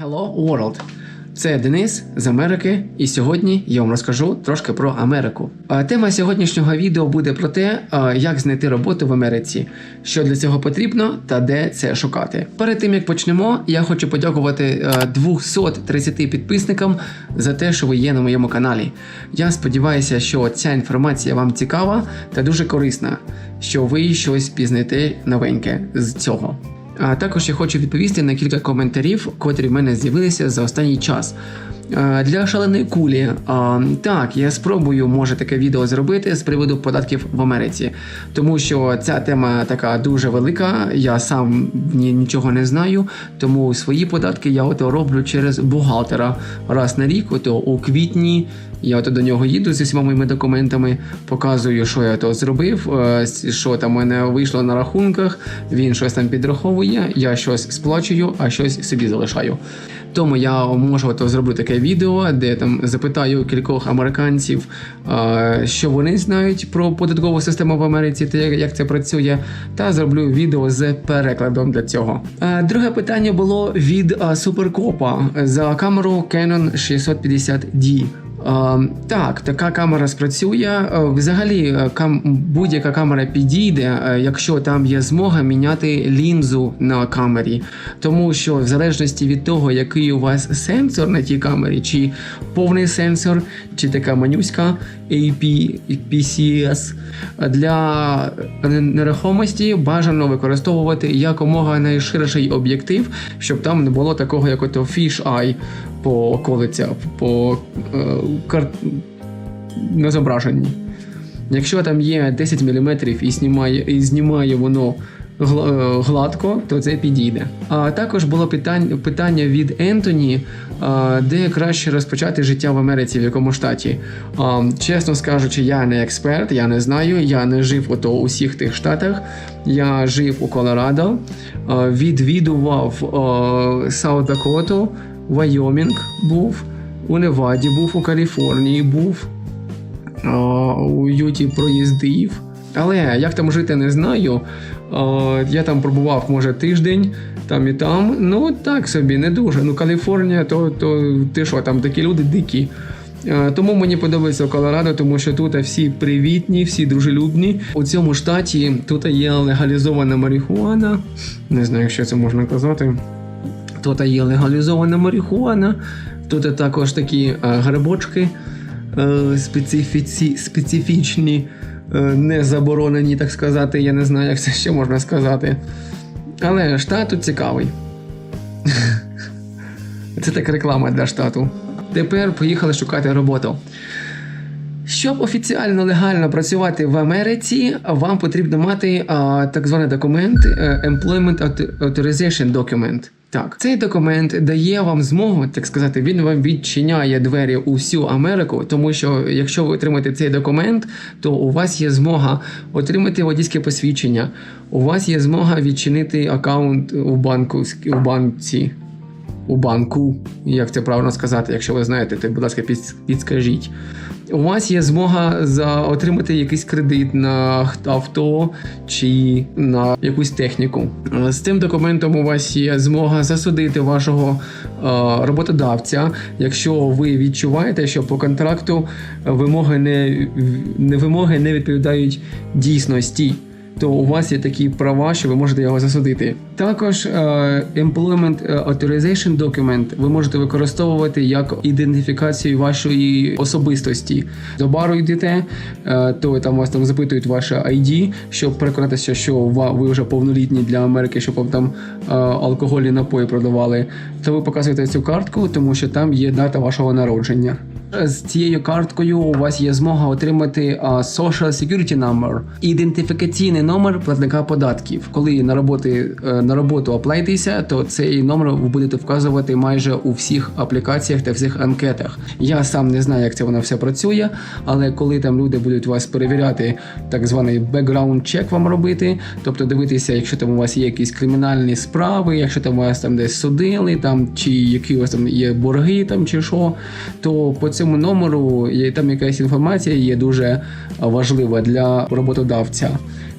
Hello World! Це Денис з Америки, і сьогодні я вам розкажу трошки про Америку. Тема сьогоднішнього відео буде про те, як знайти роботу в Америці, що для цього потрібно та де це шукати. Перед тим як почнемо, я хочу подякувати а, 230 підписникам за те, що ви є на моєму каналі. Я сподіваюся, що ця інформація вам цікава та дуже корисна, що ви щось пізнаєте новеньке з цього. А також я хочу відповісти на кілька коментарів, котрі в мене з'явилися за останній час. Для шаленої кулі, так, я спробую, може, таке відео зробити з приводу податків в Америці, тому що ця тема така дуже велика. Я сам нічого не знаю, тому свої податки я ото роблю через бухгалтера раз на рік. Ото у квітні я ото до нього їду зі всіма моїми документами, показую, що я то зробив, е, що там у мене вийшло на рахунках. Він щось там підраховує, я щось сплачую, а щось собі залишаю. Тому я можу то зроблю таке відео, де там запитаю кількох американців, е, що вони знають про податкову систему в Америці та як це працює, та зроблю відео з перекладом для цього. Е, Друге питання було від суперкопа за камеру Canon 650D. Е, так, така камера спрацює. Е, Взагалі, е, будь-яка камера підійде, е, якщо там є змога міняти лінзу на камері. Тому що в залежності від того, який у вас сенсор на тій камері, чи повний сенсор, чи така манюська AP, для нерухомості бажано використовувати якомога найширший об'єктив, щоб там не було такого, як ото fish eye по колиця, по е, кар... на зображенні. Якщо там є 10 мм і знімає, і знімає воно е, гладко, то це підійде. А також було питання, питання від Ентоні, де краще розпочати життя в Америці, в якому штаті. Чесно скажучи, я не експерт, я не знаю, я не жив ото у всіх тих штатах. Я жив у Колорадо, відвідував Саут Дакоту, Вайомінг був, у Неваді був, у Каліфорнії був. У Юті проїздив. Але як там жити, не знаю. Я там пробував, може, тиждень, там і там. Ну, так собі, не дуже. Ну, Каліфорнія, то, то ти що, там такі люди дикі. Тому мені подобається Колорадо, тому що тут всі привітні, всі дружелюбні. У цьому штаті тут є легалізована марихуана. Не знаю, що це можна казати. Тут є легалізована марихуана, тут також такі е, грибочки е, специфічні, е, не заборонені, так сказати. Я не знаю, як це ще можна сказати. Але штат цікавий. Це така реклама для штату. Тепер поїхали шукати роботу. Щоб офіціально легально працювати в Америці, вам потрібно мати а, так званий документ Employment Auth- Authorization Document. Так, цей документ дає вам змогу, так сказати, він вам відчиняє двері у всю Америку, тому що якщо ви отримаєте цей документ, то у вас є змога отримати водійське посвідчення, у вас є змога відчинити аккаунт у банку у банці у банку, як це правильно сказати, якщо ви знаєте, то, будь ласка, підскажіть. У вас є змога за отримати якийсь кредит на авто чи на якусь техніку. З цим документом у вас є змога засудити вашого е, роботодавця, якщо ви відчуваєте, що по контракту вимоги не, не вимоги не відповідають дійсності то у вас є такі права, що ви можете його засудити. Також е, Employment Authorization Document ви можете використовувати як ідентифікацію вашої особистості. До бару йдете, е, то там вас там запитують ваше ID, щоб переконатися, що ви вже повнолітні для Америки, щоб вам там е, алкогольні напої продавали. То ви показуєте цю картку, тому що там є дата вашого народження. З цією карткою у вас є змога отримати Social Security Number, ідентифікаційний номер платника податків. Коли на роботи е, на роботу аплайтеся, то цей номер ви будете вказувати майже у всіх аплікаціях та всіх анкетах. Я сам не знаю, як це воно все працює, але коли там люди будуть вас перевіряти, так званий background чек вам робити, тобто дивитися, якщо там у вас є якісь кримінальні справи, якщо там вас там десь судили, там чи які у вас там є борги, там чи що, то по цьому номеру є там якась інформація є дуже важлива для роботодавця.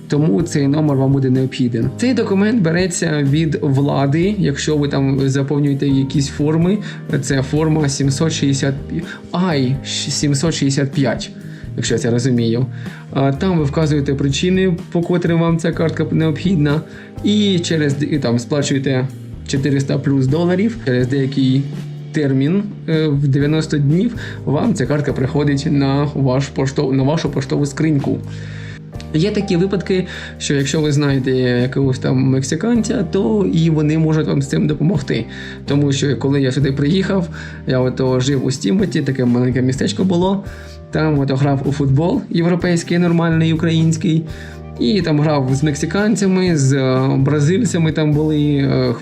тому цей номер вам буде необхіден. Цей документ береться від влади, якщо ви там заповнюєте якісь форми. Це форма 760 Ай 765 якщо я це розумію. Там ви вказуєте причини, по котрим вам ця картка необхідна, і через і там сплачуєте 400 плюс доларів через деякий термін е, в 90 днів. Вам ця картка приходить на ваш поштов, на вашу поштову скриньку. Є такі випадки, що якщо ви знаєте якогось там мексиканця, то і вони можуть вам з цим допомогти. Тому що коли я сюди приїхав, я ото жив у Стімботі, таке маленьке містечко було. Там ото грав у футбол європейський, нормальний, український. І там грав з мексиканцями, з е, бразильцями там були, е,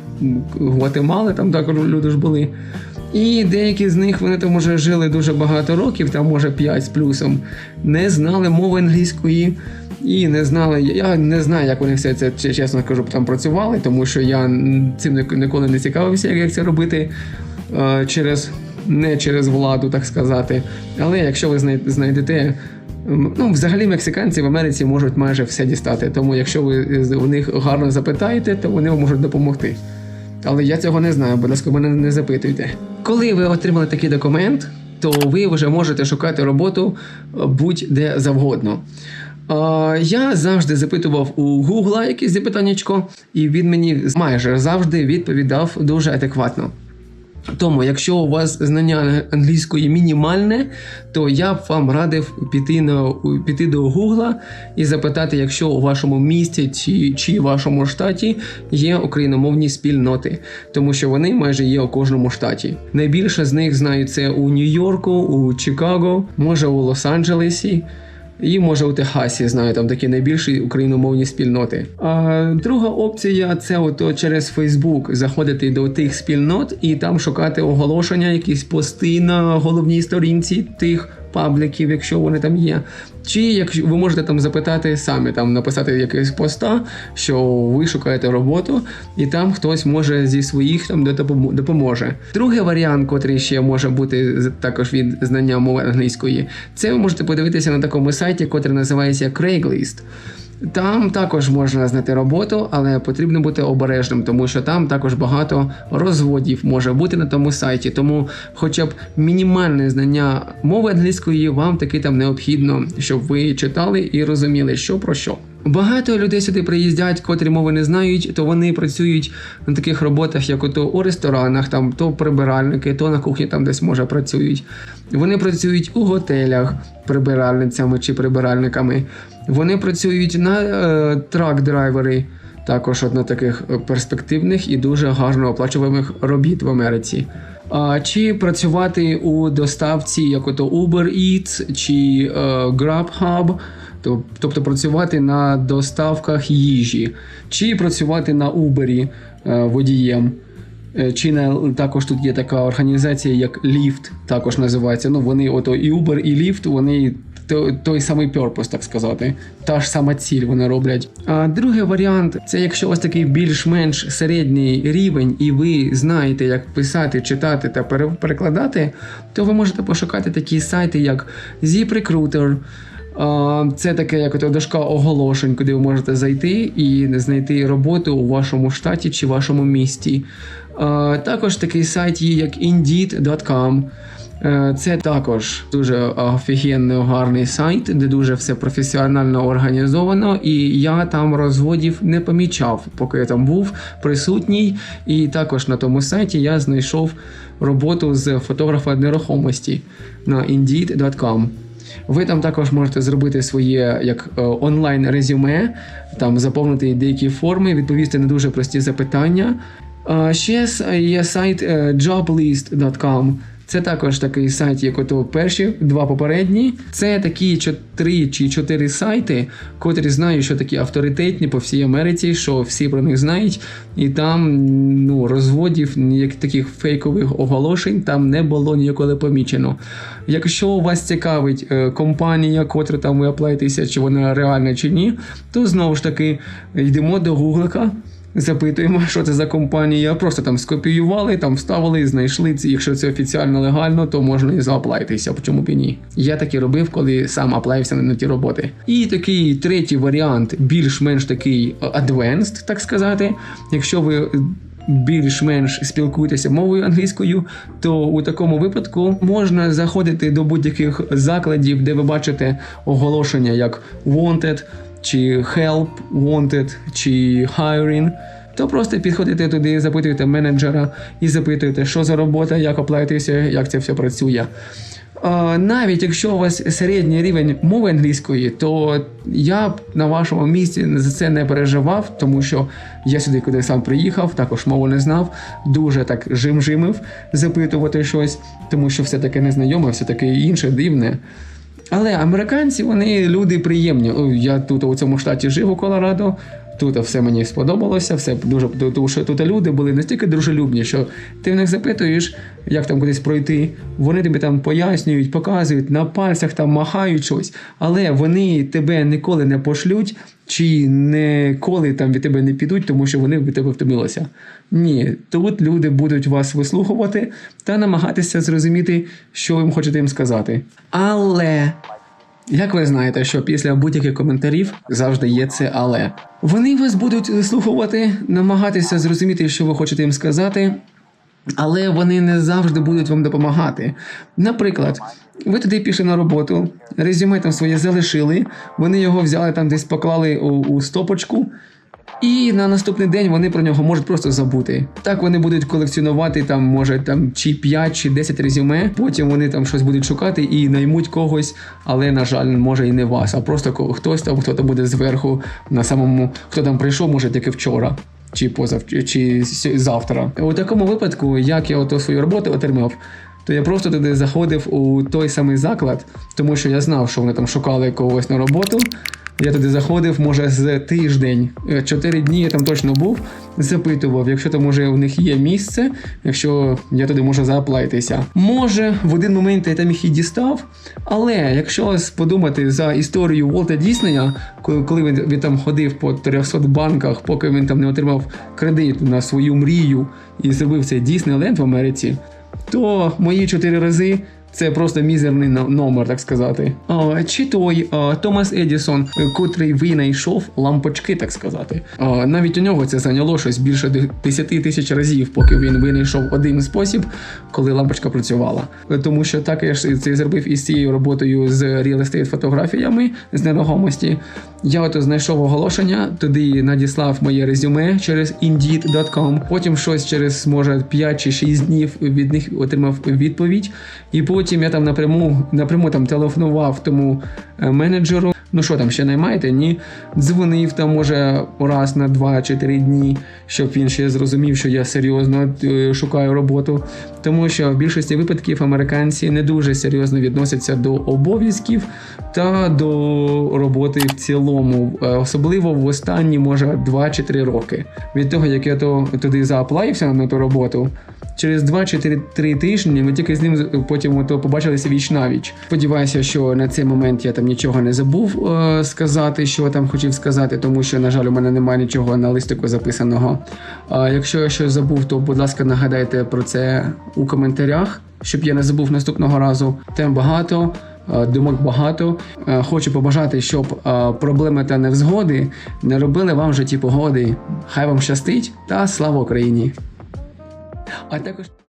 Гватемали, там також люди ж були. І деякі з них вони там вже жили дуже багато років, там може 5 з плюсом, не знали мови англійської і не знали. Я не знаю, як вони все це чесно кажу, там працювали, тому що я цим ніколи не цікавився, як це робити е, через не через владу, так сказати. Але якщо ви знайдете. Ну, взагалі, мексиканці в Америці можуть майже все дістати. Тому, якщо ви у них гарно запитаєте, то вони вам можуть допомогти. Але я цього не знаю, будь ласка, мене не запитуйте. Коли ви отримали такий документ, то ви вже можете шукати роботу будь-де завгодно. Я завжди запитував у Гугла якесь запитаннячко, і він мені майже завжди відповідав дуже адекватно. Тому, якщо у вас знання англійської мінімальне, то я б вам радив піти на піти до Гугла і запитати, якщо у вашому місті чи чи вашому штаті є україномовні спільноти, тому що вони майже є у кожному штаті. Найбільше з них знають це у Нью-Йорку, у Чикаго, може у Лос-Анджелесі. І може у Техасі знаю там такі найбільші україномовні спільноти. А друга опція це ото через Фейсбук заходити до тих спільнот і там шукати оголошення, якісь пости на головній сторінці тих пабліків, якщо вони там є. Чи якщо ви можете там запитати самі, там написати якийсь поста, що ви шукаєте роботу, і там хтось може зі своїх там допоможе. Другий варіант, котрий ще може бути також від знання мови англійської, це ви можете подивитися на такому сайті, котрий називається Craigslist. Там також можна знайти роботу, але потрібно бути обережним, тому що там також багато розводів може бути на тому сайті. Тому, хоча б мінімальне знання мови англійської вам таки там необхідно, щоб ви читали і розуміли, що про що. Багато людей сюди приїздять, котрі мови не знають, то вони працюють на таких роботах, як ото у ресторанах, там то прибиральники, то на кухні там десь може працюють. Вони працюють у готелях прибиральницями чи прибиральниками. Вони працюють на е, трак-драйвери, також одна таких перспективних і дуже гарно оплачуваних робіт в Америці. А, Чи працювати у доставці, як ото Uber Eats чи е, Grubhub, тобто працювати на доставках їжі, чи працювати на Uber е, водієм. Е, чи не також тут є така організація, як Lyft, також називається. Ну вони ото і Uber, і Lyft, вони той, той самий purpose, так сказати. Та ж сама ціль вони роблять. А другий варіант це якщо вас такий більш-менш середній рівень, і ви знаєте, як писати, читати та перекладати, то ви можете пошукати такі сайти, як ZipRecruiter, це таке, як ото дошка оголошень, куди ви можете зайти і знайти роботу у вашому штаті чи вашому місті. Також такий сайт є, як Indeed.com. Е, це також дуже офігенно гарний сайт, де дуже все професіонально організовано, і я там розводів не помічав, поки я там був присутній. І також на тому сайті я знайшов роботу з фотографа нерухомості на Indeed.com. Ви там також можете зробити своє як е, онлайн резюме, там заповнити деякі форми, відповісти на дуже прості запитання. Ще є сайт е, joblist.com. Це також такий сайт, як ото перші два попередні. Це такі три чи чотири сайти, котрі знають, що такі авторитетні по всій Америці, що всі про них знають, і там ну, розводів ніяких таких фейкових оголошень там не було ніколи помічено. Якщо вас цікавить е, компанія, котра там ви оплатитеся, чи вона реальна чи ні, то знову ж таки йдемо до гуглика запитуємо, що це за компанія. Просто там скопіювали, там вставили, знайшли це. Якщо це офіціально легально, то можна і зааплайтися. Чому б і ні? Я так і робив, коли сам аплаївся на ті роботи. І такий третій варіант, більш-менш такий е, advanced, так сказати. Якщо ви більш-менш спілкуєтеся мовою англійською, то у такому випадку можна заходити до будь-яких закладів, де ви бачите оголошення як wanted, чи help, wanted, чи hiring. То просто підходите туди, запитуєте менеджера і запитуєте, що за робота, як оплатитися, як це все працює. Навіть якщо у вас середній рівень мови англійської, то я б на вашому місці за це не переживав, тому що я сюди, куди сам приїхав, також мову не знав, дуже так жим-жимив запитувати щось, тому що все таке незнайоме, все таке інше, дивне. Але американці, вони люди приємні. Я тут у цьому штаті жив у Колорадо. Тут все мені сподобалося, все дуже тому що тут люди були настільки дружелюбні, що ти в них запитуєш, як там кудись пройти. Вони тобі там пояснюють, показують, на пальцях там махають щось, але вони тебе ніколи не пошлють чи ніколи там від тебе не підуть, тому що вони від тебе втомилися. Ні, тут люди будуть вас вислухувати та намагатися зрозуміти, що ви хочете їм сказати. Але як ви знаєте, що після будь-яких коментарів завжди є це але. Вони вас будуть вислухувати, намагатися зрозуміти, що ви хочете їм сказати, але вони не завжди будуть вам допомагати. Наприклад, ви туди пішли на роботу, резюме там своє залишили, вони його взяли там десь поклали у, у стопочку. І на наступний день вони про нього можуть просто забути. Так вони будуть колекціонувати там, може, там чи 5, чи 10 резюме. Потім вони там щось будуть шукати і наймуть когось, але на жаль, може і не вас, а просто хтось там, хто там буде зверху на самому, хто там прийшов, може тільки вчора. Чи позав, чи завтра. У такому випадку, як я ото свою роботу отримав, то я просто туди заходив у той самий заклад, тому що я знав, що вони там шукали когось на роботу. Я туди заходив, може, з тиждень, е, чотири дні я там точно був, запитував, якщо там може у них є місце, якщо я туди можу зааплайтися. Може, в один момент я там їх і дістав, але якщо подумати за історію Волта Діснея, коли він, він там ходив по 300 банках, поки він там не отримав кредит на свою мрію і зробив цей Діснейленд в Америці, то мої чотири рази. Це просто мізерний но- номер, так сказати. Чи той Томас Едісон, котрий винайшов лампочки, так сказати. Навіть у нього це зайняло щось більше де- 10 тисяч разів, поки він винайшов один спосіб, коли лампочка працювала. Тому що так я ж це зробив із цією роботою з real estate фотографіями з нерухомості. Я ото знайшов оголошення, туди надіслав моє резюме через indeed.com, потім щось через може 5 чи 6 днів від них отримав відповідь. І потім я там напряму напряму там телефонував тому е, менеджеру. Ну що там ще наймаєте? Ні. Дзвонив там, може, раз на 2 чи 3 дні, щоб він ще зрозумів, що я серйозно е, шукаю роботу. Тому що в більшості випадків американці не дуже серйозно відносяться до обов'язків та до роботи в цілому, Е, особливо в останні, може, 2 чи 3 роки. Від того, як я то туди зааплаївся на ту роботу, через 2 чи 3, 3 тижні ми тільки з ним потім ото побачилися віч навіч. Сподіваюся, що на цей момент я там нічого не забув е, сказати, що там хотів сказати, тому що, на жаль, у мене немає нічого на листику записаного. А якщо я щось забув, то будь ласка, нагадайте про це у коментарях, щоб я не забув наступного разу. Тем багато. е, Думок багато. Е, Хочу побажати, щоб е, проблеми та невзгоди не робили вам в житті погоди. Хай вам щастить та слава Україні! А також